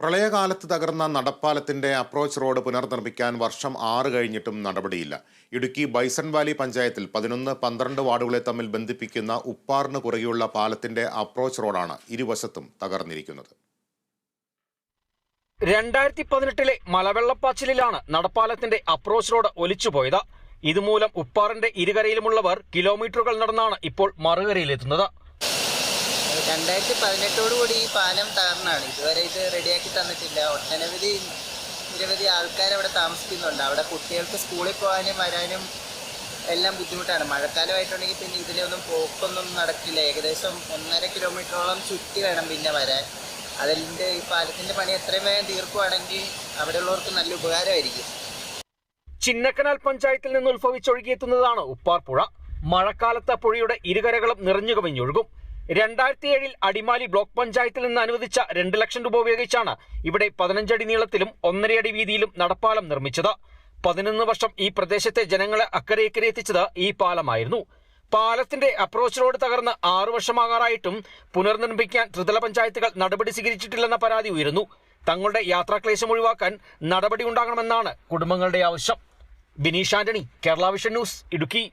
പ്രളയകാലത്ത് തകർന്ന നടപ്പാലത്തിന്റെ approach road പുനർനിർമ്മിക്കാൻ വർഷം ആറ് കഴിഞ്ഞിട്ടും നടപടിയില്ല. ഇടുക്കി ബൈസൺ വാലി പഞ്ചായത്തിൽ പതിനൊന്ന് പന്ത്രണ്ട് വാർഡുകളെ തമ്മിൽ ബന്ധിപ്പിക്കുന്ന ഉപ്പാറിന് കുറുകെയുള്ള പാലത്തിന്റെ അപ്രോച്ച് റോഡാണ് ഇരുവശത്തും തകർന്നിരിക്കുന്നത്. രണ്ടായിരത്തി പതിനെട്ടിലെ മലവെള്ളപ്പാച്ചിലിലാണ് നടപ്പാലത്തിന്റെ അപ്രോച്ച് റോഡ് ഒലിച്ചുപോയത്. ഇതുമൂലം ഉപ്പാറിന്റെ ഇരുകരയിലുമുള്ളവർ കിലോമീറ്ററുകൾ നടന്നാണ് ഇപ്പോൾ മറുകരയിലെത്തുന്നത്. രണ്ടായിരത്തി പതിനെട്ടോടുകൂടി ഈ പാലം തകർന്നാണ്. ഇതുവരെ ഇത് റെഡിയാക്കി തന്നിട്ടില്ല. ഒട്ടനവധി നിരവധി ആൾക്കാർ അവിടെ താമസിക്കുന്നുണ്ട്. അവിടെ കുട്ടികൾക്ക് സ്കൂളിൽ പോകാനും വരാനും എല്ലാം ബുദ്ധിമുട്ടാണ്. മഴക്കാലമായിട്ടുണ്ടെങ്കിൽ പിന്നെ ഇതിലൊന്നും പോക്കൊന്നും നടക്കില്ല. ഏകദേശം ഒന്നര കിലോമീറ്ററോളം ചുറ്റി വേണം പിന്നെ വരാൻ. അതിന്റെ ഈ പാലത്തിന്റെ പണി എത്രയും വേഗം തീർക്കുവാണെങ്കിൽ അവിടെയുള്ളവർക്ക് നല്ല ഉപകാരമായിരിക്കും. ചിന്നക്കനാൽ പഞ്ചായത്തിൽ നിന്ന് ഉത്ഭവിച്ചൊഴുകിയെത്തുന്നതാണ് ഉപ്പാർപ്പുഴ. പുഴ മഴക്കാലത്ത് പുഴയുടെ ഇരുകരകളും നിറഞ്ഞു കവിഞ്ഞൊഴുകും രണ്ടായിരത്തി ഏഴിൽ അടിമാലി ബ്ലോക്ക് പഞ്ചായത്തിൽ നിന്ന് അനുവദിച്ച രണ്ട് ലക്ഷം രൂപ ഉപയോഗിച്ചാണ് ഇവിടെ പതിനഞ്ചടി നീളത്തിലും ഒന്നരയടി വീതിയിലും നടപ്പാലം നിർമ്മിച്ചത്. പതിനൊന്ന് വർഷം ഈ പ്രദേശത്തെ ജനങ്ങളെ അക്കരെ ഇക്കരെ എത്തിച്ചത് ഈ പാലമായിരുന്നു. പാലത്തിന്റെ അപ്രോച്ച് റോഡ് തകർന്ന് ആറു വർഷമാകാറായിട്ടും പുനർനിർമ്മിക്കാൻ ത്രിതല പഞ്ചായത്തുകൾ നടപടി സ്വീകരിച്ചിട്ടില്ലെന്ന പരാതി ഉയരുന്നു. തങ്ങളുടെ യാത്രാക്ലേശം ഒഴിവാക്കാൻ നടപടി ഉണ്ടാകണമെന്നാണ് കുടുംബങ്ങളുടെ ആവശ്യം. Bineesh Antony Kerala vision news Idukki.